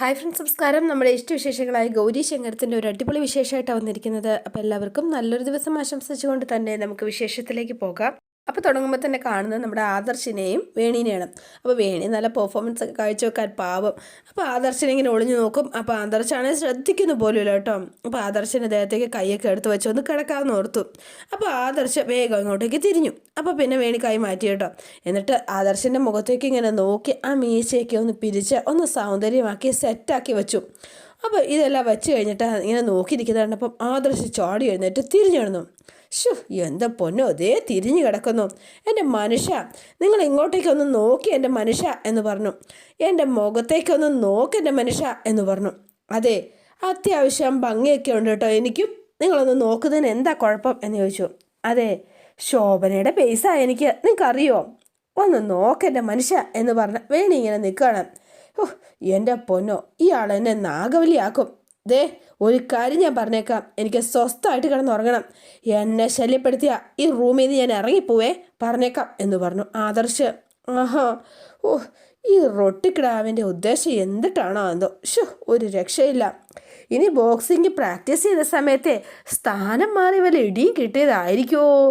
Hi friends നമസ്കാരം. നമ്മുടെ ഇഷ്ടവിശേഷങ്ങളായ ഗൗരി ശങ്കരത്തിന്റെ ഒരു അടിപൊളി വിശേഷമായിട്ടാണ് വന്നിരിക്കുന്നത്. അപ്പോൾ എല്ലാവർക്കും നല്ലൊരു ദിവസം ആശംസിച്ചുകൊണ്ട് തന്നെ നമുക്ക് വിശേഷത്തിലേക്ക് പോകാം. അപ്പോൾ തുടങ്ങുമ്പോൾ തന്നെ കാണുന്നത് നമ്മുടെ ആദർശിനെയും വേണീനെയാണ്. അപ്പോൾ വേണി നല്ല പെർഫോമൻസ് ഒക്കെ കാഴ്ചവെക്കാൻ പാവം. അപ്പോൾ ആദർശനെ ഇങ്ങനെ ഒളിഞ്ഞു നോക്കും. അപ്പോൾ ആദർശാണെങ്കിൽ ശ്രദ്ധിക്കുന്നു പോലുമില്ല കേട്ടോ. അപ്പോൾ ആദർശൻ അദ്ദേഹത്തേക്ക് കൈയൊക്കെ എടുത്ത് വെച്ച് ഒന്ന് കിടക്കാമെന്ന് ഓർത്തു. അപ്പോൾ ആദർശ വേഗം ഇങ്ങോട്ടേക്ക് തിരിഞ്ഞു. അപ്പോൾ പിന്നെ വേണി കൈ മാറ്റി കേട്ടോ. എന്നിട്ട് ആദർശന്റെ മുഖത്തേക്ക് ഇങ്ങനെ നോക്കി ആ മീശയൊക്കെ ഒന്ന് പിരിച്ച് ഒന്ന് സൗന്ദര്യമാക്കി സെറ്റാക്കി വെച്ചു. അപ്പോൾ ഇതെല്ലാം വെച്ച് കഴിഞ്ഞിട്ട് ഇങ്ങനെ നോക്കിയിരിക്കുന്നത് കണ്ടപ്പം ആദർശ് ചാടി എഴുന്നേറ്റ് തിരിഞ്ഞു കിടന്നു ഷു എന്താ പൊന്നോ അതേ തിരിഞ്ഞു കിടക്കുന്നു. എന്റെ മനുഷ്യ നിങ്ങൾ ഇങ്ങോട്ടേക്കൊന്ന് നോക്കി എന്റെ മനുഷ്യ എന്ന് പറഞ്ഞു. എന്റെ മുഖത്തേക്കൊന്ന് നോക്ക് എന്റെ മനുഷ്യ എന്ന് പറഞ്ഞു. അതെ അത്യാവശ്യം ഭംഗിയൊക്കെ ഉണ്ട് കേട്ടോ. എനിക്കും നിങ്ങളൊന്ന് നോക്കുന്നതിന് എന്താ കുഴപ്പം എന്ന് ചോദിച്ചു. അതെ ശോഭനയുടെ പേസാ എനിക്ക്. നിങ്ങൾക്കറിയോ? ഒന്ന് നോക്കെന്റെ മനുഷ്യ എന്ന് പറഞ്ഞ വേണി ഇങ്ങനെ നിൽക്കുകയാണ്. ഓ എന്റെ പൊന്നോ ഇയാൾ എന്നെ നാഗവലിയാക്കും ദേ ഒരു കാര്യം ഞാൻ പറഞ്ഞേക്കാം. എനിക്ക് സ്വസ്ഥമായിട്ട് കിടന്നുറങ്ങണം എന്നെ ശല്യപ്പെടുത്തിയ ഈ റൂമിൽ നിന്ന് ഞാൻ ഇറങ്ങിപ്പോവേ പറഞ്ഞേക്കാം എന്ന് പറഞ്ഞു ആദർശ്. ആഹാ ഓ ഈ റൊട്ടിക്കിടാവിന്റെ ഉദ്ദേശം എന്തിട്ടാണോ എന്തോ. ഷോ ഒരു രക്ഷയില്ല. ഇനി ബോക്സിംഗ് പ്രാക്ടീസ് ചെയ്ത സമയത്തെ സ്ഥാനം മാറി വല്ല ഇടിയും കിട്ടിയതായിരിക്കുമോ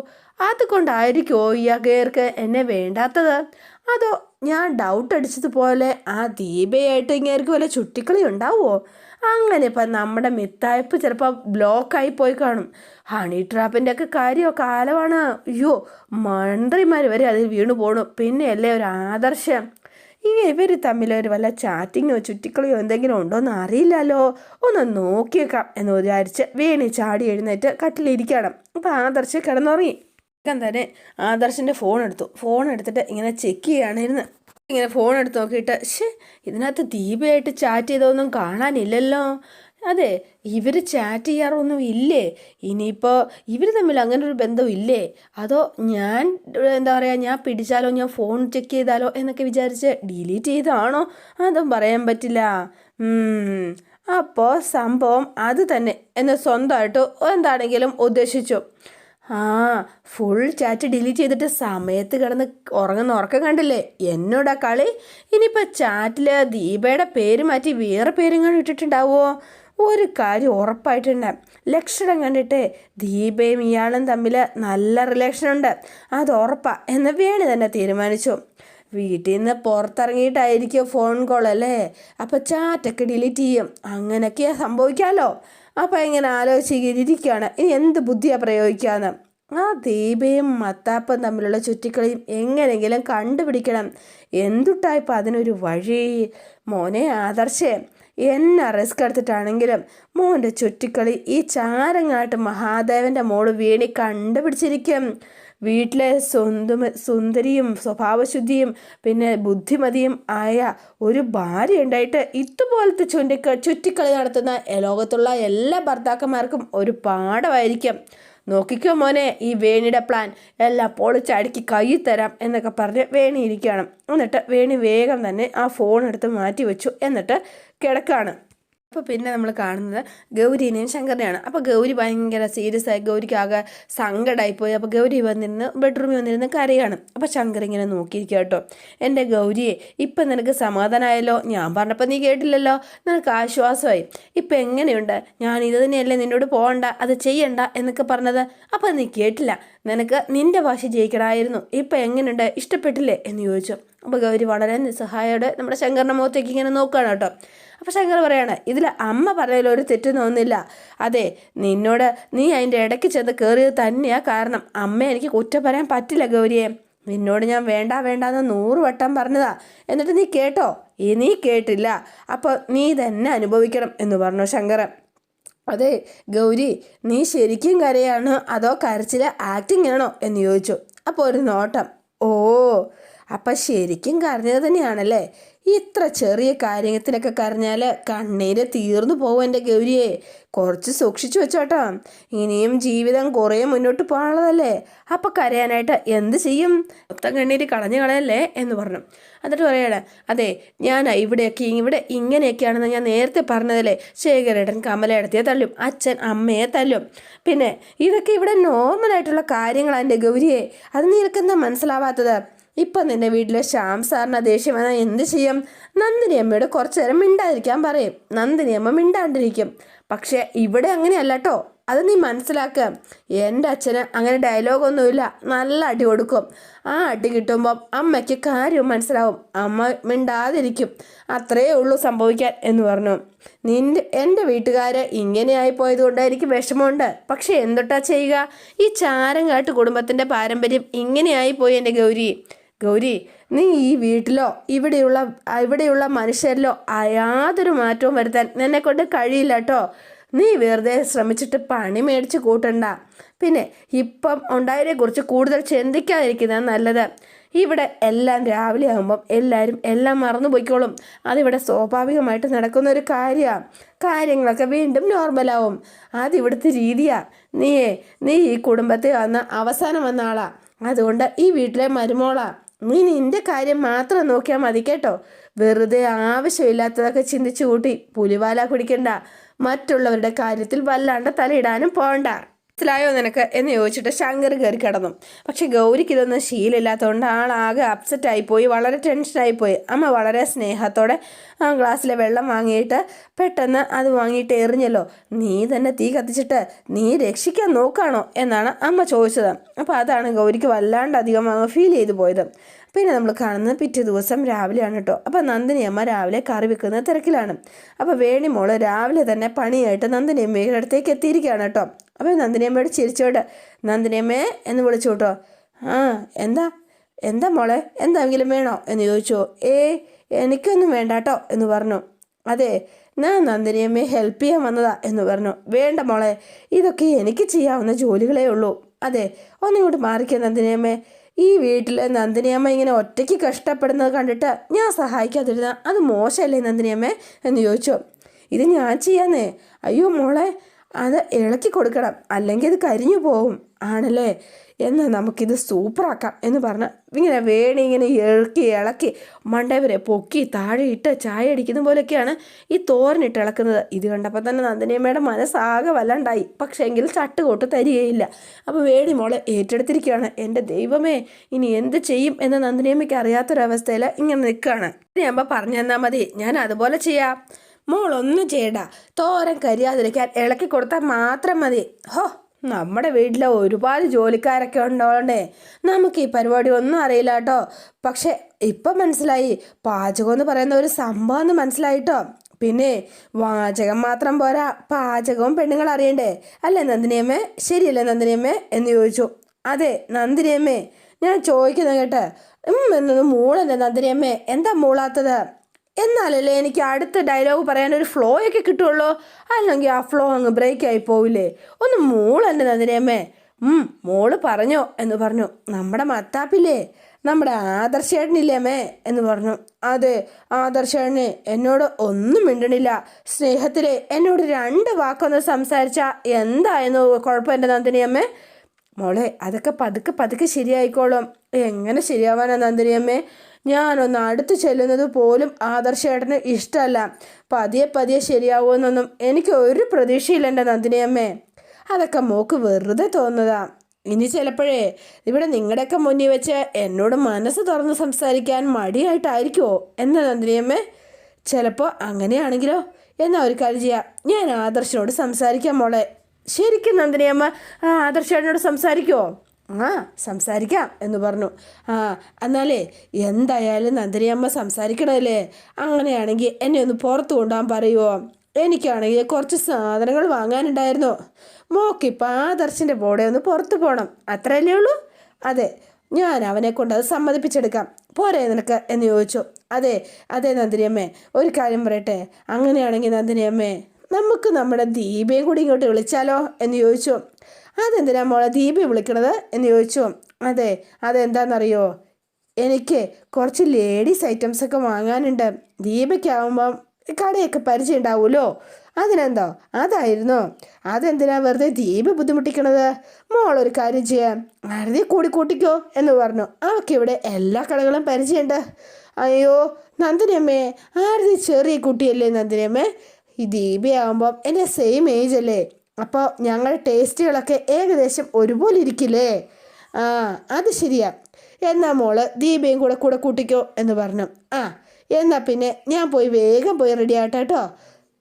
അതുകൊണ്ടായിരിക്കുമോ അകേർക്ക് എന്നെ വേണ്ടാത്തത്? അതോ ഞാൻ ഡൗട്ട് അടിച്ചതുപോലെ ആ ദീപയായിട്ട് ഇങ്ങേർക്ക് വല്ല ചുട്ടിക്കളി ഉണ്ടാവുമോ അങ്ങനെ ഇപ്പം നമ്മുടെ മിത്തായ്പ് ചിലപ്പോൾ ബ്ലോക്കായി പോയി കാണും. ഹണി ട്രാപ്പിന്റെ ഒക്കെ കാര്യമോ കാലമാണ് അയ്യോ മന്ത്രിമാർ വരെ അതിൽ വീണു പോണു. പിന്നെയല്ലേ ഒരു ആദർശം. ഇങ്ങനെ ഇവർ തമ്മിൽ ഒരു വല്ല ചാറ്റിങ്ങോ ചുറ്റിക്കളിയോ എന്തെങ്കിലും ഉണ്ടോയെന്ന് അറിയില്ലല്ലോ. ഒന്ന് നോക്കിയേക്കാം എന്ന് വിചാരിച്ച് വേണി ചാടി എഴുന്നേറ്റ് കട്ടിലിരിക്കണം. അപ്പോൾ ആദർശ് കിടന്നുറങ്ങി. വേഗം തന്നെ ആദർശിന്റെ ഫോൺ എടുത്തു. ഫോൺ എടുത്തിട്ട് ഇങ്ങനെ ചെക്ക് ചെയ്യാണ് ഇങ്ങനെ ഫോൺ എടുത്ത് നോക്കിയിട്ട് ഷേ ഇതിനകത്ത് ദീപയായിട്ട് ചാറ്റ് ചെയ്തൊന്നും കാണാനില്ലല്ലോ. അതെ ഇവർ ചാറ്റ് ചെയ്യാറൊന്നും ഇല്ലേ? ഇനിയിപ്പോൾ ഇവർ തമ്മിൽ അങ്ങനെ ഒരു ബന്ധം ഇല്ലേ? അതോ ഞാൻ എന്താ പറയുക ഞാൻ പിടിച്ചാലോ ഞാൻ ഫോൺ ചെക്ക് ചെയ്താലോ എന്നൊക്കെ വിചാരിച്ച് ഡിലീറ്റ് ചെയ്താണോ അതും പറയാൻ പറ്റില്ല. അപ്പോൾ സംഭവം അത് തന്നെ എന്ന് സ്വന്തമായിട്ട് എന്താണെങ്കിലും ഉദ്ദേശിച്ചു. ആ ഫുൾ ചാറ്റ് ഡിലീറ്റ് ചെയ്തിട്ട് സമയത്ത് കിടന്ന് ഉറങ്ങുന്ന ഉറക്കം കണ്ടില്ലേ? എന്നോടാ കളി? ഇനിയിപ്പോൾ ചാറ്റിൽ ദീപയുടെ പേര് മാറ്റി വേറെ പേരും കണ്ട് ഇട്ടിട്ടുണ്ടാവുമോ ഒരു കാര്യം ഉറപ്പായിട്ടുണ്ട് ലക്ഷണം കണ്ടിട്ട് ദീപയും ഇയാളും തമ്മിൽ നല്ല റിലേഷനുണ്ട് അത് ഉറപ്പാണ് എന്ന് വേണി തന്നെ തീരുമാനിച്ചു. വീട്ടിൽ നിന്ന് പുറത്തിറങ്ങിയിട്ടായിരിക്കും ഫോൺ കോൾ അല്ലേ? അപ്പോൾ ചാറ്റൊക്കെ ഡിലീറ്റ് ചെയ്യും. അങ്ങനെയൊക്കെയാണ് സംഭവിക്കാമല്ലോ അപ്പോൾ ഇങ്ങനെ ആലോചിച്ചിരിക്കുകയാണ്. ഇനി എന്ത് ബുദ്ധിയാണ് പ്രയോഗിക്കാന്ന്? ആ ദീപയും മത്താപ്പും തമ്മിലുള്ള ചുറ്റിക്കളിയും എങ്ങനെയെങ്കിലും കണ്ടുപിടിക്കണം. എന്തുട്ടായിപ്പോൾ അതിനൊരു വഴി? മോനെ ആദർശേ എന്നെ റിസ്ക് എടുത്തിട്ടാണെങ്കിലും മോന്റെ ചുറ്റിക്കളി ഈ ചാരങ്ങാട്ട് മഹാദേവന്റെ മോൾ വീണി കണ്ടുപിടിച്ചിരിക്കും. വീട്ടിലെ സ്വന്തം സുന്ദരിയും സ്വഭാവശുദ്ധിയും പിന്നെ ബുദ്ധിമതിയും ആയ ഒരു ഭാര്യ ഉണ്ടായിട്ട് ഇതുപോലത്തെ ചുണ്ടിക്ക ചുറ്റിക്കളി നടത്തുന്ന ലോകത്തുള്ള എല്ലാ ഭർത്താക്കന്മാർക്കും ഒരു പാഠമായിരിക്കും. നോക്കിക്കോ മോനെ ഈ വേണിയുടെ പ്ലാൻ എല്ലാം പൊളിച്ചടുക്കി കൈ തരാം എന്നൊക്കെ പറഞ്ഞ് വേണി ഇരിക്കുകയാണ്. എന്നിട്ട് വേണി വേഗം തന്നെ ആ ഫോൺ എടുത്ത് മാറ്റി വെച്ചു എന്നിട്ട് കിടക്കാണ് അപ്പോൾ പിന്നെ നമ്മൾ കാണുന്നത് ഗൗരീനെയും ശങ്കറിനെയാണ്. അപ്പോൾ ഗൗരി ഭയങ്കര സീരിയസ് ആയി ഗൗരിക്ക് ആകെ സങ്കടമായിപ്പോയി അപ്പോൾ ഗൗരി വന്നിരുന്ന് ബെഡ്റൂമിൽ വന്നിരുന്ന് കരയാണ്. അപ്പോൾ ശങ്കർ ഇങ്ങനെ നോക്കിയിരിക്കുക കേട്ടോ. എന്റെ ഗൗരിയെ ഇപ്പം നിനക്ക് സമാധാനമായല്ലോ ഞാൻ പറഞ്ഞപ്പോൾ നീ കേട്ടില്ലല്ലോ? നിനക്ക് ആശ്വാസമായി. ഇപ്പം എങ്ങനെയുണ്ട്? ഞാൻ ഇത് തന്നെയല്ലേ നിന്നോട് പോകണ്ട അത് ചെയ്യണ്ട എന്നൊക്കെ പറഞ്ഞത്. അപ്പോൾ നീ കേട്ടില്ല. നിനക്ക് നിന്റെ ഭാഷ ജയിക്കണമായിരുന്നു. ഇപ്പം എങ്ങനെയുണ്ട്? ഇഷ്ടപ്പെട്ടില്ലേ? എന്ന് ചോദിച്ചു. അപ്പോൾ ഗൗരി വളരെ നിസ്സഹായോടെ നമ്മുടെ ശങ്കറിന്റെ മുഖത്തേക്ക് ഇങ്ങനെ നോക്കുകയാണ് കേട്ടോ. അപ്പോൾ ശങ്കർ പറയാണ് ഇതിൽ അമ്മ പറഞ്ഞതിൽ ഒരു തെറ്റ് തോന്നുന്നില്ല അതെ നിന്നോട് നീ അതിന്റെ ഇടയ്ക്ക് ചെന്ന് കയറിയത് തന്നെയാണ് കാരണം അമ്മ എനിക്ക് കുറ്റം പറയാൻ പറ്റില്ല ഗൗരിയെ. നിന്നോട് ഞാൻ വേണ്ട വേണ്ട എന്ന് നൂറ് വട്ടം പറഞ്ഞതാ. എന്നിട്ട് നീ കേട്ടോ? ഈ നീ കേട്ടില്ല. അപ്പോൾ നീ തന്നെ അനുഭവിക്കണം എന്ന് പറഞ്ഞു ശങ്കരൻ അതെ ഗൗരി നീ ശരിക്കും കരയാണ്? അതോ കരച്ചിൽ ആക്ടിങ് ആണോ എന്ന് ചോദിച്ചു. അപ്പോൾ ഒരു നോട്ടം. ഓ അപ്പം ശരിക്കും കരഞ്ഞത് തന്നെയാണല്ലേ? ഇത്ര ചെറിയ കാര്യത്തിനൊക്കെ കരഞ്ഞാൽ കണ്ണീര് തീർന്നു പോകും എന്റെ ഗൗരിയെ. കുറച്ച് സൂക്ഷിച്ചു വെച്ചോട്ടോ. ഇനിയും ജീവിതം കുറേ മുന്നോട്ട് പോകാനുള്ളതല്ലേ? അപ്പം കരയാനായിട്ട് എന്ത് ചെയ്യും? മൊത്തം കണ്ണീര് കളഞ്ഞു കളയല്ലേ എന്ന് പറഞ്ഞു. എന്നിട്ട് പറയണേ അതെ ഞാൻ ഇവിടെയൊക്കെ ഇവിടെ ഇങ്ങനെയൊക്കെയാണെന്ന് ഞാൻ നേരത്തെ പറഞ്ഞതല്ലേ? ശേഖരേട്ടൻ കമലയിടത്തിയെ തല്ലും അച്ഛൻ അമ്മയെ തല്ലും. പിന്നെ ഇതൊക്കെ ഇവിടെ നോർമലായിട്ടുള്ള കാര്യങ്ങളാണ് എന്റെ ഗൗരിയെ. അത് നിനക്കെന്താ മനസ്സിലാവാത്തത്? ഇപ്പം നിന്റെ വീട്ടിലെ ശ്യാം സാറിന് ദേഷ്യം വന്നാൽ എന്ത് ചെയ്യും? നന്ദിനി അമ്മയോട് കുറച്ചു നേരം മിണ്ടാതിരിക്കാൻ പറയും. നന്ദിനി അമ്മ മിണ്ടാണ്ടിരിക്കും. പക്ഷേ ഇവിടെ അങ്ങനെയല്ല കേട്ടോ അത് നീ മനസ്സിലാക്കുക എന്റെ അച്ഛന് അങ്ങനെ ഡയലോഗൊന്നുമില്ല നല്ല അടി കൊടുക്കും. ആ അടി കിട്ടുമ്പോൾ അമ്മയ്ക്ക് കാര്യം മനസ്സിലാവും. അമ്മ മിണ്ടാതിരിക്കും. അത്രയേ ഉള്ളൂ സംഭവിക്കാൻ എന്ന് പറഞ്ഞു. നിന്റെ എന്റെ വീട്ടുകാർ ഇങ്ങനെയായി പോയതുകൊണ്ട് എനിക്ക് വിഷമമുണ്ട്. പക്ഷേ എന്തൊട്ടാ ചെയ്യുക? ഈ ചാരങ്കാട്ട് കുടുംബത്തിന്റെ പാരമ്പര്യം ഇങ്ങനെയായി പോയി എന്റെ ഗൗരി. ഗൗരി നീ ഈ വീട്ടിലോ ഇവിടെയുള്ള ഇവിടെയുള്ള മനുഷ്യരിലോ യാതൊരു മാറ്റവും വരുത്താൻ നിന്നെ കൊണ്ട് കഴിയില്ല കേട്ടോ നീ വെറുതെ ശ്രമിച്ചിട്ട് പണി മേടിച്ച് കൂട്ടണ്ട. പിന്നെ ഇപ്പം ഉണ്ടായതിനെക്കുറിച്ച് കൂടുതൽ ചിന്തിക്കാതിരിക്കുന്നതാണ് നല്ലത്. ഇവിടെ എല്ലാം രാവിലെ ആകുമ്പം എല്ലാവരും എല്ലാം മറന്നു പോയിക്കോളും. അതിവിടെ സ്വാഭാവികമായിട്ട് നടക്കുന്ന ഒരു കാര്യമാണ് കാര്യങ്ങളൊക്കെ വീണ്ടും നോർമലാവും അതിവിടുത്തെ രീതിയാണ് നീയേ നീ ഈ കുടുംബത്തിൽ വന്ന അവസാനം വന്ന ആളാ. അതുകൊണ്ട് ഈ വീട്ടിലെ മരുമോളാ. നീ നിന്റെ കാര്യം മാത്രം നോക്കിയാൽ മതി കേട്ടോ. വെറുതെ ആവശ്യമില്ലാത്തതൊക്കെ ചിന്തിച്ചു കൂട്ടി പുലിവാല കുടിക്കണ്ട. മറ്റുള്ളവരുടെ കാര്യത്തിൽ വല്ലാണ്ട് തലയിടാനും പോകണ്ട മനസ്സിലായോ നിനക്ക് എന്ന് ചോദിച്ചിട്ട് ശങ്കർ കയറി കിടന്നു. പക്ഷെ ഗൗരിക്ക് ഇതൊന്നും ശീലമില്ലാത്തതുകൊണ്ട് ആളാകെ അപ്സെറ്റായി പോയി വളരെ ടെൻഷനായി പോയി അമ്മ വളരെ സ്നേഹത്തോടെ ആ ഗ്ലാസ്സിലെ വെള്ളം വാങ്ങിയിട്ട് പെട്ടെന്ന് അത് വാങ്ങിയിട്ട് എറിഞ്ഞല്ലോ. നീ തന്നെ തീ കത്തിച്ചിട്ട് നീ രക്ഷിക്കാൻ നോക്കാണോ? എന്നാണ് അമ്മ ചോദിച്ചത്. അപ്പോൾ അതാണ് ഗൗരിക്ക് വല്ലാണ്ട് അധികം ഫീൽ ചെയ്തു പോയത്. പിന്നെ നമ്മൾ കാണുന്നത് പിറ്റേ ദിവസം രാവിലെയാണ് കേട്ടോ. അപ്പോൾ നന്ദിനി അമ്മ രാവിലെ കറി വെക്കുന്ന തിരക്കിലാണ്. അപ്പോൾ വേണി മോൾ രാവിലെ തന്നെ പണിയായിട്ട് നന്ദിനി അമ്മയുടെ അടുത്തേക്ക് എത്തിയിരിക്കുകയാണ് കേട്ടോ. അപ്പോൾ നന്ദിനിയമ്മയോട് ചിരിച്ചോട്ട് നന്ദിനിയമ്മേ എന്ന് വിളിച്ചു കേട്ടോ. ആ എന്താ? എന്താ മോളെ? എന്തെങ്കിലും വേണോ? എന്ന് ചോദിച്ചു. ഏ എനിക്കൊന്നും വേണ്ട കേട്ടോ എന്ന് പറഞ്ഞു. അതെ ഞാൻ നന്ദിനിയമ്മയെ ഹെൽപ്പ് ചെയ്യാൻ വന്നതാ എന്ന് പറഞ്ഞു. വേണ്ട മോളെ ഇതൊക്കെ എനിക്ക് ചെയ്യാവുന്ന ജോലികളേ ഉള്ളൂ. അതെ ഒന്നിങ്ങോട്ട് മാറിക്ക നന്ദിനിയമ്മേ. ഈ വീട്ടിലെ നന്ദിനിയമ്മ ഇങ്ങനെ ഒറ്റയ്ക്ക് കഷ്ടപ്പെടുന്നത് കണ്ടിട്ട് ഞാൻ സഹായിക്കാതിരുന്ന അത് മോശമല്ലേ നന്ദിനിയമ്മേ? എന്ന് ചോദിച്ചു. ഇത് ഞാൻ ചെയ്യാന്നേ. അയ്യോ മോളെ അത് ഇളക്കി കൊടുക്കണം. അല്ലെങ്കിൽ അത് കരിഞ്ഞു പോവും. ആണല്ലേ? എന്നാൽ നമുക്കിത് സൂപ്പറാക്കാം എന്ന് പറഞ്ഞ് ഇങ്ങനെ വേണി ഇങ്ങനെ ഇളക്കി ഇളക്കി മണ്ടവരെ പൊക്കി താഴെ ഇട്ട് ചായ അടിക്കുന്ന പോലെയൊക്കെയാണ് ഈ തോരനിട്ട് ഇളക്കുന്നത്. ഇത് കണ്ടപ്പോൾ തന്നെ നന്ദിനിയമ്മയുടെ മനസ്സാകെ വല്ലാണ്ടായി. പക്ഷേ എങ്കിൽ ചട്ടുകൊട്ട് തരികയില്ല. അപ്പോൾ വേണി മോളെ ഏറ്റെടുത്തിരിക്കുകയാണ്. എന്റെ ദൈവമേ ഇനി എന്ത് ചെയ്യും എന്ന് നന്ദിനിയമ്മയ്ക്ക് അറിയാത്തൊരവസ്ഥയിൽ ഇങ്ങനെ നിൽക്കുകയാണ്. അമ്മ പറഞ്ഞു തന്നാൽ മതി. ഞാൻ അതുപോലെ ചെയ്യാം. മോൾ ഒന്നും ചെയ്യണ്ട. തോരൻ കരിയാതിരിക്കാൻ ഇളക്കി കൊടുത്താൽ മാത്രം മതി. ഹോ നമ്മുടെ വീട്ടിലെ ഒരുപാട് ജോലിക്കാരൊക്കെ ഉണ്ടോണ്ടേ? നമുക്ക് ഈ പരിപാടി ഒന്നും അറിയില്ല കേട്ടോ. പക്ഷെ ഇപ്പം മനസ്സിലായി. പാചകം എന്ന് പറയുന്ന ഒരു സംഭവം എന്ന് മനസ്സിലായിട്ടോ പിന്നെ വാചകം മാത്രം പോരാ. പാചകവും പെണ്ണുങ്ങൾ അറിയണ്ടേ? അല്ലേ നന്ദിനിയമ്മേ? ശരിയല്ലേ നന്ദിനിയമ്മേ? എന്ന് ചോദിച്ചു. അതെ നന്ദിനിയമ്മേ. ഞാൻ ചോദിക്കുന്നത് കേട്ട് എന്നത് മൂളല്ലേ നന്ദിനിയമ്മേ? എന്താ മൂളാത്തത്? എന്നാലല്ലേ എനിക്ക് അടുത്ത ഡയലോഗ് പറയാൻ ഒരു ഫ്ലോ ഒക്കെ കിട്ടുള്ളൂ? അല്ലെങ്കിൽ ആ ഫ്ലോ അങ്ങ് ബ്രേക്ക് ആയി പോവില്ലേ? ഒന്ന് മോളെന്നെ നന്ദിനിയമ്മേ ഉം മോൾ പറഞ്ഞോ എന്ന് പറഞ്ഞു. നമ്മുടെ മത്താപ്പില്ലേ? നമ്മുടെ ആദർശേട്ടനില്ലേ അമ്മേ? എന്ന് പറഞ്ഞു. അതെ ആദർശേട്ടന് എന്നോട് ഒന്നും മിണ്ടണില്ല. സ്നേഹത്തിലെ എന്നോട് രണ്ട് വാക്കൊന്ന് സംസാരിച്ച എന്തായിരുന്നു കുഴപ്പം എന്റെ നന്ദിനിയമ്മേ മോളെ അതൊക്കെ പതുക്കെ പതുക്കെ ശരിയായിക്കോളും. എങ്ങനെ ശരിയാവാനാ നന്ദിനിയമ്മേ ഞാനൊന്ന് അടുത്ത് ചെല്ലുന്നത് പോലും ആദർശേട്ടന് ഇഷ്ടമല്ല. പതിയെ പതിയെ ശരിയാവുമെന്നൊന്നും എനിക്ക് ഒരു പ്രതീക്ഷയില്ല എന്റെ നന്ദിനിയമ്മേ. അതൊക്കെ മോക്ക് വെറുതെ തോന്നുന്നതാ. ഇനി ചിലപ്പോഴേ ഇവിടെ നിങ്ങളുടെയൊക്കെ മുന്നിൽ വെച്ച് എന്നോട് മനസ്സ് തുറന്ന് സംസാരിക്കാൻ മടിയായിട്ടായിരിക്കുമോ എന്ന നന്ദിനിയമ്മേ. ചിലപ്പോൾ അങ്ങനെയാണെങ്കിലോ? എന്നാ ഒരു കാര്യം ചെയ്യാം. ഞാൻ ആദർശനോട് സംസാരിക്കാം മോളെ. ശരിക്കും നന്ദിനിയമ്മ ആദർശേട്ടനോട് സംസാരിക്കുമോ ആ സംസാരിക്കാം എന്ന് പറഞ്ഞു. ആ എന്നാലേ എന്തായാലും നന്ദിനിയമ്മ സംസാരിക്കണമല്ലേ അങ്ങനെയാണെങ്കിൽ എന്നെ ഒന്ന് പുറത്തു കൊണ്ടുപോകാൻ പറയുമോ എനിക്കാണെങ്കിൽ കുറച്ച് സാധനങ്ങൾ വാങ്ങാനുണ്ടായിരുന്നു. മോക്കിപ്പോൾ ആദർശിന്റെ ബോർഡെ ഒന്ന് പുറത്തു പോകണം അത്രയല്ലേ ഉള്ളൂ? അതെ ഞാൻ അവനെ കൊണ്ട് അത് സമ്മതിപ്പിച്ചെടുക്കാം. പോരെ നിനക്ക് എന്ന് ചോദിച്ചു. അതെ അതെ നന്ദിനിയമ്മേ ഒരു കാര്യം പറയട്ടെ? അങ്ങനെയാണെങ്കിൽ നന്ദിനിയമ്മേ നമുക്ക് നമ്മുടെ ദീപയും കൂടി ഇങ്ങോട്ട് വിളിച്ചാലോ എന്ന് ചോദിച്ചു. അതെന്തിനാ മോളെ ദീപി വിളിക്കണത്? എന്ന് ചോദിച്ചു. അതെ അതെന്താണെന്നറിയോ എനിക്ക് കുറച്ച് ലേഡീസ് ഐറ്റംസ് ഒക്കെ വാങ്ങാനുണ്ട്. ദീപയ്ക്കാവുമ്പം കടയൊക്കെ പരിചയം ഉണ്ടാവുമല്ലോ അതിനെന്തോ? അതായിരുന്നു. അതെന്തിനാ വെറുതെ ദീപ ബുദ്ധിമുട്ടിക്കണത്? മോളൊരു കാര്യം ചെയ്യാം. വെറുതെ കൂടി കൂട്ടിക്കോ എന്ന് പറഞ്ഞു. അവൾക്ക് ഇവിടെ എല്ലാ കടകളും പരിചയമുണ്ട്. അയ്യോ നന്ദിനിയമ്മേ ആരുടെ ചെറിയ കുട്ടിയല്ലേ നന്ദിനിയമ്മേ? ഈ ദീപയാകുമ്പം എന്റെ സെയിം ഏജ് അല്ലേ? അപ്പോൾ ഞങ്ങളുടെ ടേസ്റ്റുകളൊക്കെ ഏകദേശം ഒരുപോലെ ഇരിക്കില്ലേ? ആ അത് ശരിയാ. എന്നാ മോൾ ദീപയും കൂടെ കൂടെ കൂട്ടിക്കോ എന്ന് പറഞ്ഞു. ആ എന്നാൽ പിന്നെ ഞാൻ പോയി വേഗം പോയി റെഡി ആട്ടെ കേട്ടോ.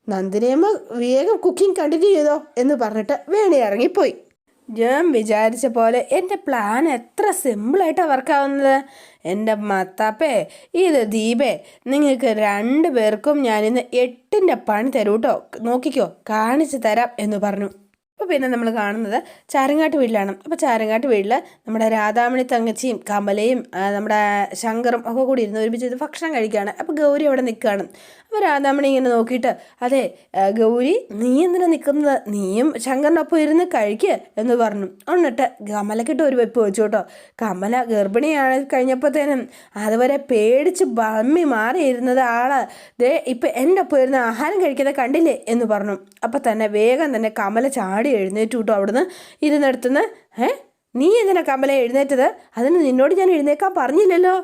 നന്ദിനിയമ്മ വേഗം കുക്കിംഗ് കണ്ടിന്യൂ ചെയ്തോ എന്ന് പറഞ്ഞിട്ട് വേണി ഇറങ്ങിപ്പോയി. ഞാൻ വിചാരിച്ച പോലെ എന്റെ പ്ലാൻ എത്ര സിമ്പിളായിട്ടാണ് വർക്കാവുന്നത് എന്റെ മത്താപ്പേ ഇത് ദീപേ നിങ്ങൾക്ക് രണ്ടു പേർക്കും ഞാനിന്ന് എട്ടിന്റെ പണി തരൂട്ടോ. നോക്കിക്കോ കാണിച്ചു തരാം എന്ന് പറഞ്ഞു. അപ്പോൾ പിന്നെ നമ്മൾ കാണുന്നത് ചാരങ്ങാട്ട് വീട്ടിലാണ്. അപ്പോൾ ചാരങ്ങാട്ട് വീട്ടിൽ നമ്മുടെ രാധാമണി തങ്ങച്ചിയും കമലയും നമ്മുടെ ശങ്കറും ഒക്കെ കൂടി ഇരുന്ന് ഒരുമിച്ച് ഭക്ഷണം കഴിക്കുകയാണ് അപ്പോൾ ഗൗരി അവിടെ നിൽക്കുകയാണ്. അപ്പോൾ രാധാമണി ഇങ്ങനെ നോക്കിയിട്ട് അതെ ഗൗരി നീ എന്തിനാ നിൽക്കുന്നത് നീയും ശങ്കറിനൊപ്പം ഇരുന്ന് കഴിക്കുക എന്ന് പറഞ്ഞു. എന്നിട്ട് കമലക്കിട്ട് ഒരു വെപ്പ് വെച്ചു കേട്ടോ. കമല ഗർഭിണിയാണ് കഴിഞ്ഞപ്പോഴത്തേനും അതുവരെ പേടിച്ച് ബമ്മി മാറിയിരുന്നത് ആൾ. ദേ ഇപ്പം എന്റെ ഒപ്പം ഇരുന്ന് ആഹാരം കഴിക്കുന്നത് കണ്ടില്ലേ? എന്ന് പറഞ്ഞു. അപ്പം തന്നെ വേഗം തന്നെ കമല ചാടി എഴുന്നേറ്റു കേട്ടോ അവിടുന്ന്? ഇരുന്നിടത്തുനിന്ന് ഏ നീ എന്തിനാ കമല എഴുന്നേറ്റത്? അതിന് നിന്നോട് ഞാൻ എഴുന്നേക്കാൻ പറഞ്ഞില്ലല്ലോ.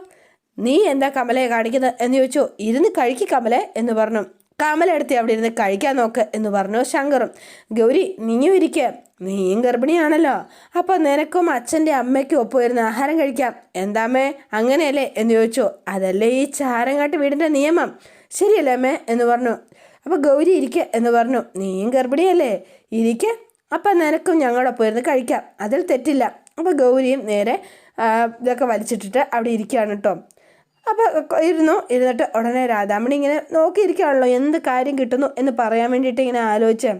നീ എന്താ കമലയെ കാണിക്കുന്നത്? എന്ന് ചോദിച്ചു. ഇരുന്ന് കഴിക്കി കമലെ എന്ന് പറഞ്ഞു. കമല എടുത്ത് അവിടെ ഇരുന്ന് കഴിക്കാൻ നോക്ക് എന്ന് പറഞ്ഞു ശങ്കറും. ഗൗരി നീയും ഇരിക്കുക നീയും ഗർഭിണിയാണല്ലോ. അപ്പോൾ നിനക്കും അച്ഛന്റെ അമ്മയ്ക്കും ഒപ്പം ഇരുന്ന് ആഹാരം കഴിക്കാം. എന്താമ്മേ അങ്ങനെയല്ലേ? എന്ന് ചോദിച്ചു. അതല്ലേ ഈ ചാരങ്ങാട്ട് വീടിന്റെ നിയമം. ശരിയല്ലേ അമ്മേ എന്ന് പറഞ്ഞു. അപ്പോൾ ഗൗരി ഇരിക്ക എന്ന് പറഞ്ഞു. നീയും ഗർഭിണിയല്ലേ. ഇരിക്ക. അപ്പം നിനക്കും ഞങ്ങളൊപ്പം ഇരുന്ന് കഴിക്കാം. അതിൽ തെറ്റില്ല. അപ്പോൾ ഗൗരിയും നേരെ ഇതൊക്കെ വലിച്ചിട്ടിട്ട് അവിടെ ഇരിക്കുകയാണ് കേട്ടോ അപ്പോൾ ഇരുന്നു. ഇരുന്നിട്ട് ഉടനെ രാധാമണി ഇങ്ങനെ നോക്കിയിരിക്കുകയാണല്ലോ എന്ത് കാര്യം കിട്ടുന്നു എന്ന് പറയാൻ വേണ്ടിയിട്ട് ഇങ്ങനെ ആലോചിച്ച്.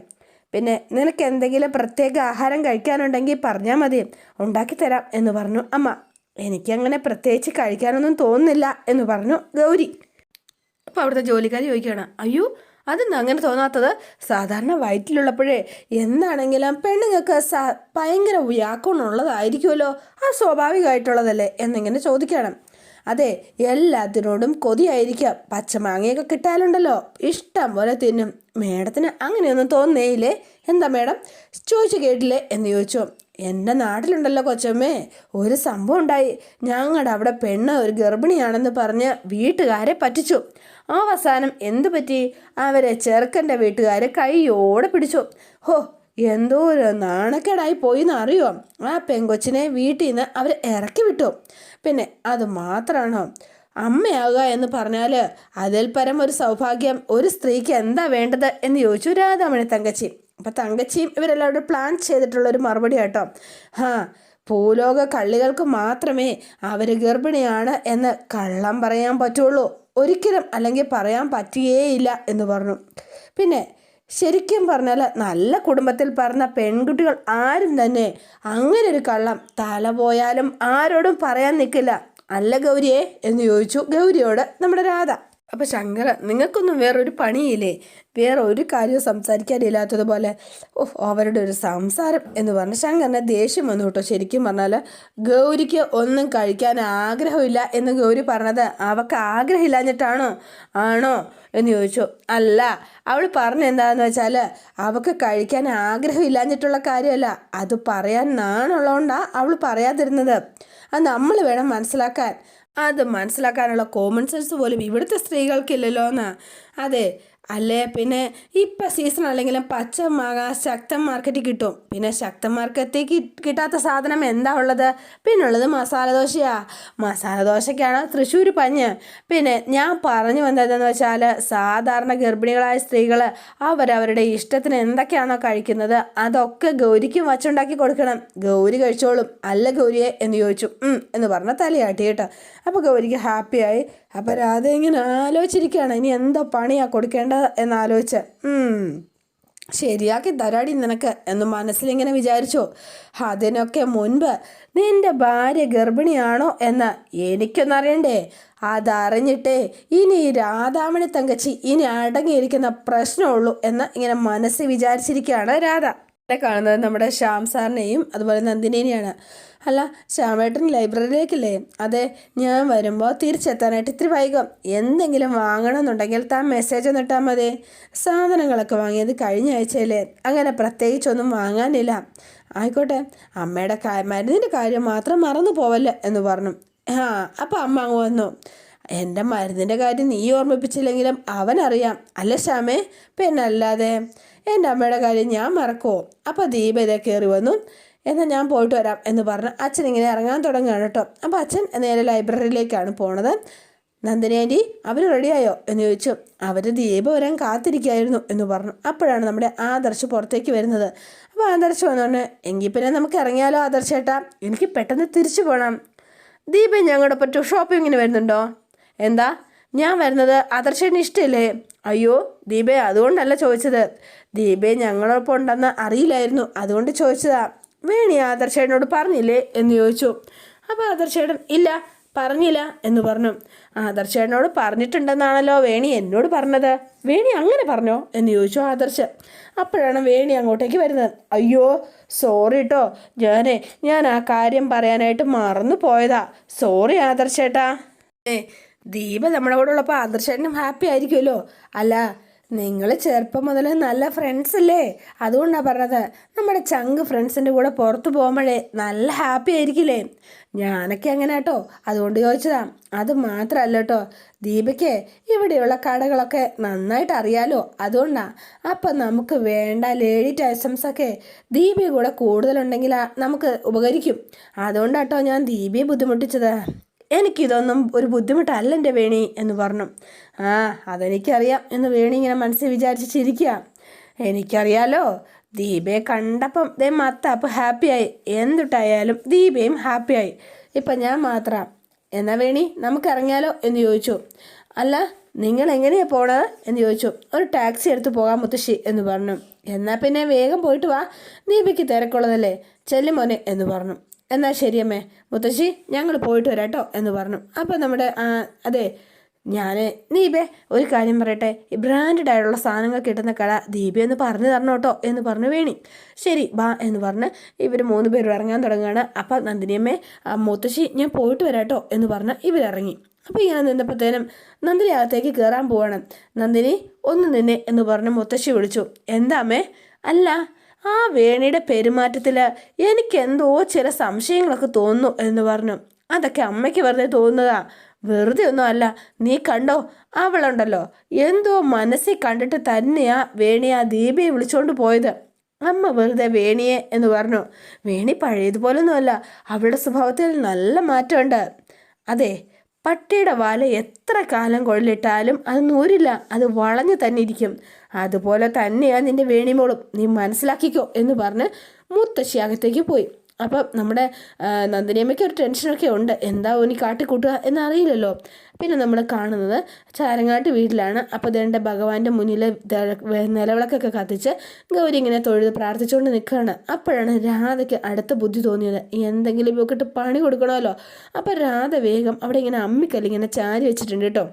പിന്നെ നിനക്ക് എന്തെങ്കിലും പ്രത്യേക ആഹാരം കഴിക്കാനുണ്ടെങ്കിൽ പറഞ്ഞാൽ മതി. ഉണ്ടാക്കി തരാം എന്ന് പറഞ്ഞു. അമ്മ എനിക്കങ്ങനെ പ്രത്യേകിച്ച് കഴിക്കാനൊന്നും തോന്നുന്നില്ല എന്ന് പറഞ്ഞു ഗൗരി. അപ്പോൾ അവിടുത്തെ ജോലിക്കാർ ചോദിക്കുകയാണ് അയ്യോ അതെന്താ അങ്ങനെ തോന്നാത്തത്? സാധാരണ വയറ്റിലുള്ളപ്പോഴേ എന്താണെങ്കിലും പെണ്ണുങ്ങൾക്ക് സാ ഭയങ്കര വ്യാക്കുണമുള്ളതായിരിക്കുമല്ലോ ആ സ്വാഭാവികമായിട്ടുള്ളതല്ലേ എന്നിങ്ങനെ ചോദിക്കണം. അതെ എല്ലാത്തിനോടും കൊതിയായിരിക്കാം. പച്ചമാങ്ങയൊക്കെ കിട്ടാലുണ്ടല്ലോ. ഇഷ്ടം പോലെ തിന്നും. മേഡത്തിന് അങ്ങനെയൊന്നും തോന്നേയില്ലേ എന്താ മേഡം? ചോദിച്ചു കേട്ടില്ലേ എന്ന് ചോദിച്ചു. എന്റെ നാട്ടിലുണ്ടല്ലോ കൊച്ചമ്മേ. ഒരു സംഭവം ഉണ്ടായി. ഞങ്ങളുടെ അവിടെ പെണ്ണ് ഒരു ഗർഭിണിയാണെന്ന് പറഞ്ഞ് വീട്ടുകാരെ പറ്റിച്ചു. അവസാനം എന്തു പറ്റി? അവരെ ചെറുക്കന്റെ വീട്ടുകാരെ കൈയോടെ പിടിച്ചു. ഹോ എന്തോ ഒരു നാണക്കേടായി പോയി എന്ന് അറിയോ? ആ പെങ്കൊച്ചിനെ വീട്ടിൽ നിന്ന് അവർ ഇറക്കി വിട്ടു. പിന്നെ അത് മാത്രമാണോ അമ്മയാകുക എന്ന് പറഞ്ഞാൽ അതിൽ പരം ഒരു സൗഭാഗ്യം ഒരു സ്ത്രീക്ക് എന്താ വേണ്ടത് എന്ന് ചോദിച്ചു രാധാമണി തങ്കച്ചി. അപ്പം തങ്കച്ചിയും ഇവരെല്ലാവരും പ്ലാൻ ചെയ്തിട്ടുള്ളൊരു മറുപടി കേട്ടോ ഹാ ഭൂലോക കള്ളികൾക്ക് മാത്രമേ അവർ ഗർഭിണിയാണ് എന്ന് കള്ളം പറയാൻ പറ്റുള്ളൂ. ഒരിക്കലും അല്ലെങ്കിൽ പറയാൻ പറ്റുകയേയില്ല എന്ന് പറഞ്ഞു. പിന്നെ ശരിക്കും പറഞ്ഞാൽ നല്ല കുടുംബത്തിൽ പറഞ്ഞ പെൺകുട്ടികൾ ആരും തന്നെ അങ്ങനെ ഒരു കള്ളം തല പോയാലും ആരോടും പറയാൻ നിൽക്കില്ല അല്ല ഗൗരിയെ എന്ന് ചോദിച്ചു ഗൗരിയോട് നമ്മുടെ രാധ. അപ്പോൾ ശങ്കര നിങ്ങൾക്കൊന്നും വേറൊരു പണിയില്ലേ? വേറെ ഒരു കാര്യവും സംസാരിക്കാനില്ലാത്തതുപോലെ. ഓ അവരുടെ ഒരു സംസാരം എന്ന് പറഞ്ഞ് ശങ്കറിനെ ദേഷ്യം വന്നു കേട്ടോ. ശരിക്കും പറഞ്ഞാൽ ഗൗരിക്ക് ഒന്നും കഴിക്കാൻ ആഗ്രഹമില്ല എന്ന് ഗൗരി പറഞ്ഞത് അവൾക്ക് ആഗ്രഹമില്ലാഞ്ഞിട്ടാണോ? ആണോ എന്ന് ചോദിച്ചു. അല്ല അവൾ പറഞ്ഞ എന്താന്ന് വെച്ചാൽ അവൾക്ക് കഴിക്കാൻ ആഗ്രഹം ഇല്ലാഞ്ഞിട്ടുള്ള കാര്യമല്ല. അത് പറയാൻ നാണുള്ളതുകൊണ്ടാണ് അവൾ പറയാതിരുന്നത്. അത് നമ്മൾ വേണം മനസ്സിലാക്കാൻ. അത് മനസ്സിലാക്കാനുള്ള കോമൺ സെൻസ് പോലും ഇവിടുത്തെ സ്ത്രീകൾക്കില്ലല്ലോ എന്ന് അതെ അല്ലേ? പിന്നെ ഇപ്പം സീസൺ അല്ലെങ്കിലും പച്ച മാങ്ങ ശക്തൻ മാർക്കറ്റിൽ കിട്ടും. പിന്നെ ശക്തൻ മാർക്കറ്റിൽ കിട്ടാത്ത സാധനം എന്താ ഉള്ളത്? പിന്നെ ഉള്ളത് മസാല ദോശയാ. മസാല ദോശയ്ക്കാണ് തൃശ്ശൂർ പഞ്ഞ്. പിന്നെ ഞാൻ പറഞ്ഞു വന്നതെന്ന് വെച്ചാൽ സാധാരണ ഗർഭിണികളായ സ്ത്രീകൾ അവരവരുടെ ഇഷ്ടത്തിന് എന്തൊക്കെയാണോ കഴിക്കുന്നത് അതൊക്കെ ഗൗരിക്കും വച്ചുണ്ടാക്കി കൊടുക്കണം. ഗൗരി കഴിച്ചോളും. അല്ല ഗൗരിയെ എന്ന് ചോദിച്ചു. എന്ന് പറഞ്ഞ തലയാട്ടി കേട്ടോ. അപ്പോൾ ഗൗരിക്ക് ഹാപ്പിയായി അപ്പോൾ രാധ ഇങ്ങനെ ആലോചിച്ചിരിക്കുകയാണ് ഇനി എന്തോ പണിയാണ് കൊടുക്കേണ്ടത്? എന്നാലോചിച്ച് ശരിയാക്കി തരാടി നിനക്ക് എന്ന് മനസ്സിലിങ്ങനെ വിചാരിച്ചു. അതിനൊക്കെ മുൻപ് നിന്റെ ഭാര്യ ഗർഭിണിയാണോ എന്ന് എനിക്കൊന്നറിയണ്ടേ. അതറിഞ്ഞിട്ടേ ഇനി രാധാമണി തങ്കച്ചി ഇനി അടങ്ങിയിരിക്കുന്ന പ്രശ്നമുള്ളൂ എന്ന് ഇങ്ങനെ മനസ്സിൽ വിചാരിച്ചിരിക്കുകയാണ് രാധ. കാണുന്നത് നമ്മുടെ ശ്യാം സാറിനെയും അതുപോലെ നന്ദിനേനെയാണ്. അല്ല ശ്യാമേട്ടൻ ലൈബ്രറിയിലേക്കില്ലേ? അതെ ഞാൻ വരുമ്പോൾ തിരിച്ചെത്താനായിട്ട് ഇത്തിരി വൈകും. എന്തെങ്കിലും വാങ്ങണമെന്നുണ്ടെങ്കിൽ താൻ മെസ്സേജ് ഒന്ന് ഇട്ടാൽ മതി. സാധനങ്ങളൊക്കെ വാങ്ങിയത് കഴിഞ്ഞ ആഴ്ചയിലെ അങ്ങനെ പ്രത്യേകിച്ചൊന്നും വാങ്ങാനില്ല. ആയിക്കോട്ടെ അമ്മയുടെ മരുന്നിന്റെ കാര്യം മാത്രം മറന്നു പോവല്ല എന്ന് പറഞ്ഞു. ആ അപ്പം അമ്മ അങ്ങ് വന്നു. എന്റെ മരുന്നിന്റെ കാര്യം നീ ഓർമ്മിപ്പിച്ചില്ലെങ്കിലും അവനറിയാം. അല്ല ശ്യാമേ? പിന്നല്ലാതെ എന്റെ അമ്മയുടെ കാര്യം ഞാൻ മറക്കുമോ അപ്പോൾ ദീപ ഇതേ കയറി വന്നു. എന്നാൽ ഞാൻ പോയിട്ട് വരാം എന്ന് പറഞ്ഞ് അച്ഛൻ ഇങ്ങനെ ഇറങ്ങാൻ തുടങ്ങുകയാണ് കേട്ടോ. അപ്പോൾ അച്ഛൻ നേരെ ലൈബ്രറിയിലേക്കാണ് പോണത്. നന്ദിനി ആന്റി അവർ റെഡിയായോ എന്ന് ചോദിച്ചു. അവർ ദീപ വരാൻ കാത്തിരിക്കുകയായിരുന്നു എന്ന് പറഞ്ഞു. അപ്പോഴാണ് നമ്മുടെ ആദർശ് പുറത്തേക്ക് വരുന്നത്. അപ്പോൾ ആദർശ് വന്നോണ്ട് എങ്കിൽ പിന്നെ നമുക്ക് ഇറങ്ങിയാലോ ആദർശ് ചേട്ടാ എനിക്ക് പെട്ടെന്ന് തിരിച്ചു പോകണം ദീപ ഞങ്ങളുടെ പറ്റു? ഷോപ്പിങ്ങിന് വരുന്നുണ്ടോ? എന്താ? ഞാൻ വരുന്നത് ആദർശേട്ടന് ഇഷ്ടമില്ലേ അയ്യോ ദീപേ അതുകൊണ്ടല്ല ചോദിച്ചത്. ദീപേ ഞങ്ങളൊപ്പം ഉണ്ടെന്ന് അറിയില്ലായിരുന്നു. അതുകൊണ്ട് ചോദിച്ചതാ. വേണി ആദർശേട്ടനോട് പറഞ്ഞില്ലേ എന്ന് ചോദിച്ചു. അപ്പോൾ ആദർശേട്ടൻ ഇല്ല പറഞ്ഞില്ല എന്ന് പറഞ്ഞു. ആദർശേട്ടനോട് പറഞ്ഞിട്ടുണ്ടെന്നാണല്ലോ വേണി എന്നോട് പറഞ്ഞത്. വേണി അങ്ങനെ പറഞ്ഞോ എന്ന് ചോദിച്ചു ആദർശ്. അപ്പോഴാണ് വേണി അങ്ങോട്ടേക്ക് വരുന്നത്. അയ്യോ സോറി കേട്ടോ ഞാനേ ഞാൻ ആ കാര്യം പറയാനായിട്ട് മറന്നു പോയതാ. സോറി ആദർശേട്ടാ. ഏ ദീപ നമ്മുടെ കൂടെ ഉള്ളപ്പോൾ ആദർശേട്ടനും ഹാപ്പി ആയിരിക്കുമല്ലോ. അല്ല നിങ്ങൾ ചെറുപ്പം മുതൽ നല്ല ഫ്രണ്ട്സ് അല്ലേ അതുകൊണ്ടാണ് പറഞ്ഞത്. നമ്മുടെ ചങ്ക് ഫ്രണ്ട്സിന്റെ കൂടെ പുറത്ത് പോകുമ്പോഴേ നല്ല ഹാപ്പി ആയിരിക്കില്ലേ? ഞാനൊക്കെ അങ്ങനെ കേട്ടോ. അതുകൊണ്ട് ചോദിച്ചതാ. അത് മാത്രമല്ല കേട്ടോ. ദീപയ്ക്ക് ഇവിടെയുള്ള കടകളൊക്കെ നന്നായിട്ട് അറിയാലോ. അതുകൊണ്ടാ. അപ്പം നമുക്ക് വേണ്ട ലേഡി ഐറ്റംസ് ഒക്കെ ദീപി കൂടെ കൂടുതലുണ്ടെങ്കിൽ നമുക്ക് ഉപകരിക്കും. അതുകൊണ്ടാട്ടോ ഞാൻ ദീപിയെ ബുദ്ധിമുട്ടിച്ചത്. എനിക്കിതൊന്നും ഒരു ബുദ്ധിമുട്ടല്ല എന്റെ വേണി എന്ന് പറഞ്ഞു. ആ അതെനിക്കറിയാം എന്ന് വേണി ഇങ്ങനെ മനസ്സിൽ വിചാരിച്ച് ചിരിക്കുക. എനിക്കറിയാലോ ദീപയെ കണ്ടപ്പം ദേ മത്ത അപ്പം ഹാപ്പിയായി. എന്തിട്ടായാലും ദീപയും ഹാപ്പിയായി. ഇപ്പം ഞാൻ മാത്രം. എന്നാ വേണി നമുക്കിറങ്ങിയാലോ എന്ന് ചോദിച്ചു. അല്ല നിങ്ങൾ എങ്ങനെയാണ് പോണത് എന്ന് ചോദിച്ചു. ഒരു ടാക്സി എടുത്ത് പോകാൻ മുത്തശ്ശി എന്ന് പറഞ്ഞു. എന്നാൽ പിന്നെ വേഗം പോയിട്ട് വാ. ദീപയ്ക്ക് തിരക്കുള്ളതല്ലേ. ചെല്ലുമോനെ എന്ന് പറഞ്ഞു. എന്നാൽ ശരിയമ്മേ മുത്തശ്ശി ഞങ്ങൾ പോയിട്ട് വരാട്ടോ എന്ന് പറഞ്ഞു. അപ്പോൾ നമ്മുടെ അതെ ഞാൻ ദീപേ ഒരു കാര്യം പറയട്ടെ. ബ്രാൻഡഡ് ആയിട്ടുള്ള സാധനങ്ങൾ കിട്ടുന്ന കട ദീപ എന്ന് പറഞ്ഞു തരണം കേട്ടോ എന്ന് പറഞ്ഞു വേണി. ശരി ബാ എന്ന് പറഞ്ഞ് ഇവർ മൂന്ന് പേരും ഇറങ്ങാൻ തുടങ്ങുകയാണ്. അപ്പോൾ നന്ദിനിയമ്മേ മുത്തശ്ശി ഞാൻ പോയിട്ട് വരാട്ടോ എന്ന് പറഞ്ഞ് ഇവരിറങ്ങി. അപ്പോൾ ഇങ്ങനെ നിന്നപ്പോഴത്തേനും നന്ദിനി അകത്തേക്ക് കയറാൻ പോവാണ്. നന്ദിനി ഒന്ന് നിന്നെ എന്ന് പറഞ്ഞ് മുത്തശ്ശി വിളിച്ചു. എന്താമേ അല്ല ആ വേണിയുടെ പെരുമാറ്റത്തിൽ എനിക്കെന്തോ ചില സംശയങ്ങളൊക്കെ തോന്നുന്നു എന്ന് പറഞ്ഞു. അതൊക്കെ അമ്മയ്ക്ക് വെറുതെ തോന്നുന്നതാ. വെറുതെ ഒന്നും അല്ല. നീ കണ്ടോ? അവളുണ്ടല്ലോ. എന്തോ മനസ്സിൽ കണ്ടിട്ട് തന്നെയാ വേണി ആ ദീപയെ വിളിച്ചോണ്ട് പോയത്. അമ്മ വെറുതെ വേണിയെ എന്ന് പറഞ്ഞു. വേണി പഴയതുപോലൊന്നുമല്ല. അവളുടെ സ്വഭാവത്തിൽ നല്ല മാറ്റമുണ്ട്. അതെ പട്ടിയുടെ വാല എത്ര കാലം കൊള്ളിട്ടാലും അത് നൂരില്ല അത് വളഞ്ഞു തന്നെ ഇരിക്കും അതുപോലെ തന്നെയാ നിന്റെ വേണിമോളും. നീ മനസ്സിലാക്കിക്കോ എന്ന് പറഞ്ഞ് മുത്തശ്ശി അകത്തേക്ക് പോയി. അപ്പം നമ്മുടെ നന്ദിനിയമ്മയ്ക്ക് ഒരു ടെൻഷനൊക്കെ ഉണ്ട്. എന്താ ഇനി കാട്ടിക്കൂട്ടുക എന്നറിയില്ലല്ലോ. പിന്നെ നമ്മൾ കാണുന്നത് ചാരങ്ങാട്ട് വീട്ടിലാണ്. അപ്പോൾ ദേണ്ട ഭഗവാന്റെ മുന്നിൽ നിലവിളക്കൊക്കെ കത്തിച്ച് ഗൗരി ഇങ്ങനെ തൊഴുത് പ്രാർത്ഥിച്ചുകൊണ്ട് നിൽക്കുകയാണ് അപ്പോഴാണ് രാധയ്ക്ക് അടുത്ത ബുദ്ധി തോന്നിയത്. എന്തെങ്കിലും ഇവക്കിട്ട് പണി കൊടുക്കണമല്ലോ. അപ്പോൾ രാധ വേഗം അവിടെ ഇങ്ങനെ അമ്മിക്കല്ലിങ്ങനെ ചാരി വെച്ചിട്ടുണ്ട് കേട്ടോ.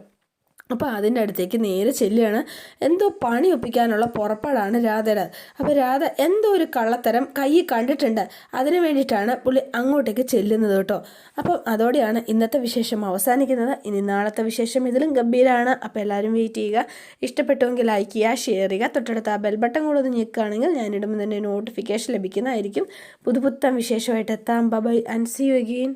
അപ്പോൾ അതിന്റെ അടുത്തേക്ക് നേരെ ചെല്ലുകയാണ്. എന്തോ പണി ഒപ്പിക്കാനുള്ള പുറപ്പാടാണ് രാധയുടെ. അപ്പോൾ രാധ എന്തോ ഒരു കള്ളത്തരം കൈ കണ്ടിട്ടുണ്ട്. അതിനു വേണ്ടിയിട്ടാണ് പുള്ളി അങ്ങോട്ടേക്ക് ചെല്ലുന്നത് കേട്ടോ. അപ്പം അതോടെയാണ് ഇന്നത്തെ വിശേഷം അവസാനിക്കുന്നത്. ഇനി നാളത്തെ വിശേഷം ഇതിലും ഗംഭീരമാണ് അപ്പോൾ എല്ലാവരും വെയിറ്റ് ചെയ്യുക. ഇഷ്ടപ്പെട്ടുവെങ്കിൽ ലൈക്ക് ചെയ്യുക ഷെയർ ചെയ്യുക. തൊട്ടടുത്ത് ആ ബെൽ ബട്ടൺ കൂടെ ഒന്ന് ഞെക്കുകയാണെങ്കിൽ ഞാനിടുമ്പോൾ തന്നെ നോട്ടിഫിക്കേഷൻ ലഭിക്കുന്നതായിരിക്കും. പുതുപുത്തൻ വിശേഷമായിട്ട് എത്താം. Bye and see you again